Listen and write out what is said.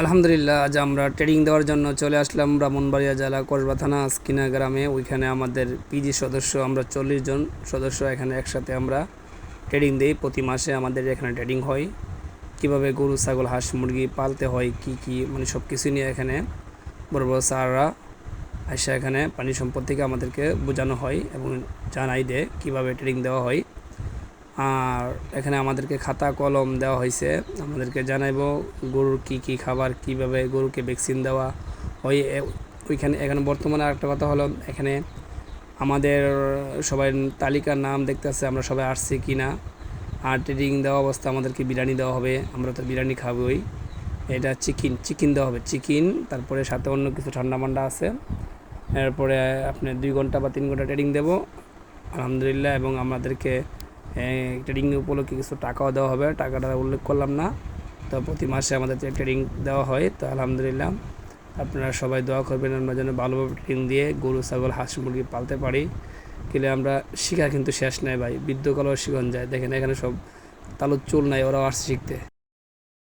আলহামদুলিল্লাহ, আজ আমরা ট্রেনিং দেওয়ার জন্য চলে আসলাম ব্রাহ্মণবাড়িয়া জেলা কসবা থানা আস্কিনা গ্রামে। ওইখানে আমাদের পিজি সদস্য, আমরা চল্লিশ জন সদস্য এখানে একসাথে আমরা ট্রেনিং দিই। প্রতি মাসে আমাদের এখানে ট্রেনিং হয়। কীভাবে গরু, ছাগল, হাঁস, মুরগি পালতে হয়, কি কি মানে সব কিছু নিয়ে এখানে বড় বড় স্যাররা এসে এখানে। পানি সম্পদ থেকে আমাদেরকে বোঝানো হয় এবং জানাই দেয় কীভাবে ট্রেনিং দেওয়া হয়। আর এখানে আমাদেরকে খাতা কলম দেওয়া হয়েছে। আমাদেরকে জানাইবো গরুর কি কি খাবার, কীভাবে গরুকে ভ্যাকসিন দেওয়া এ- ওইখানে, এখানে বর্তমানে আরেকটা কথা হলো, এখানে আমাদের সবাই তালিকার নাম দেখতেছে আমরা সবাই আসছি কি না। আর ট্রেডিং দেওয়া অবস্থা, আমাদেরকে বিরিয়ানি দেওয়া হবে, আমরা তো বিরিয়ানি খাবোই। এটা চিকেন চিকেন দেওয়া হবে, চিকেন, তারপরে সাথে অন্য কিছু ঠান্ডা মান্ডা আছে। এরপরে আপনি দুই ঘণ্টা বা তিন ঘণ্টা ট্রেডিং দেবো। আলহামদুলিল্লাহ, এবং আমাদেরকে ট্রেডিং উপলক্ষে কিছু টাকাও দেওয়া হবে। টাকাটা উল্লেখ করলাম না। তো প্রতি মাসে আমাদের ট্রেডিং দেওয়া হয়, তো আলহামদুলিল্লাহ আপনারা সবাই দোয়া করবেন আমরা যেন ভালোভাবে ট্রেনিং দিয়ে গরু, ছাগল, হাঁস, মুরগি পালতে পারি। গেলে আমরা শিখা কিন্তু শেষ নাই ভাই বৃদ্ধকালেও শিখন যায়। দেখেন এখানে সব তালুর চুল নাই, ওরাও আসছে শিখতে।